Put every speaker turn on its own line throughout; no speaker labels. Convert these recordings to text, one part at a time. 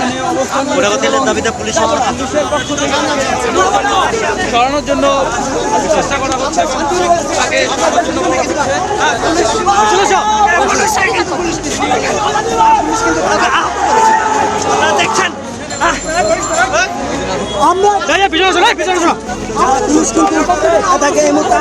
এখানে তেলের দাবিতে পুলিশের পক্ষ থেকে সরানোর জন্য চেষ্টা করা হচ্ছে এবং তাকে সরানোর জন্য বলা হচ্ছে। পুলিশ- চলে এসো। দেখছেন আমরা পিছনে এই, পিছনে চলো। পুলিশ কিন্তু তাকে এই মুহূর্তে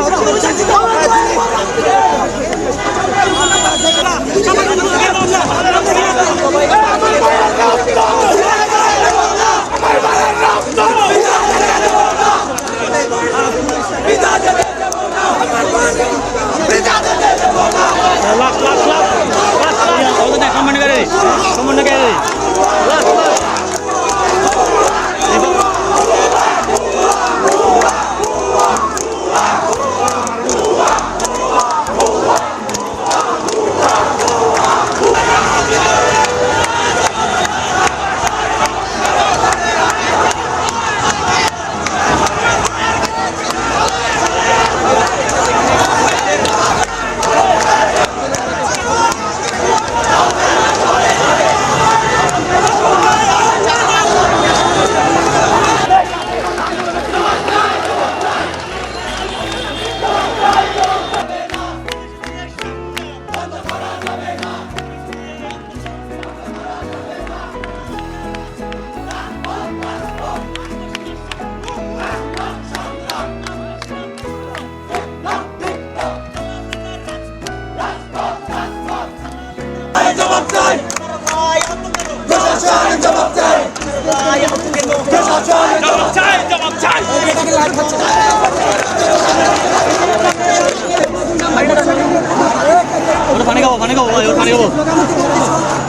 জবাব চাই। প্রশাসন জবাব চাই। প্রশাসন জবাব চাই। জবাব চাই পানি খাব পানি খাব পানি খাব।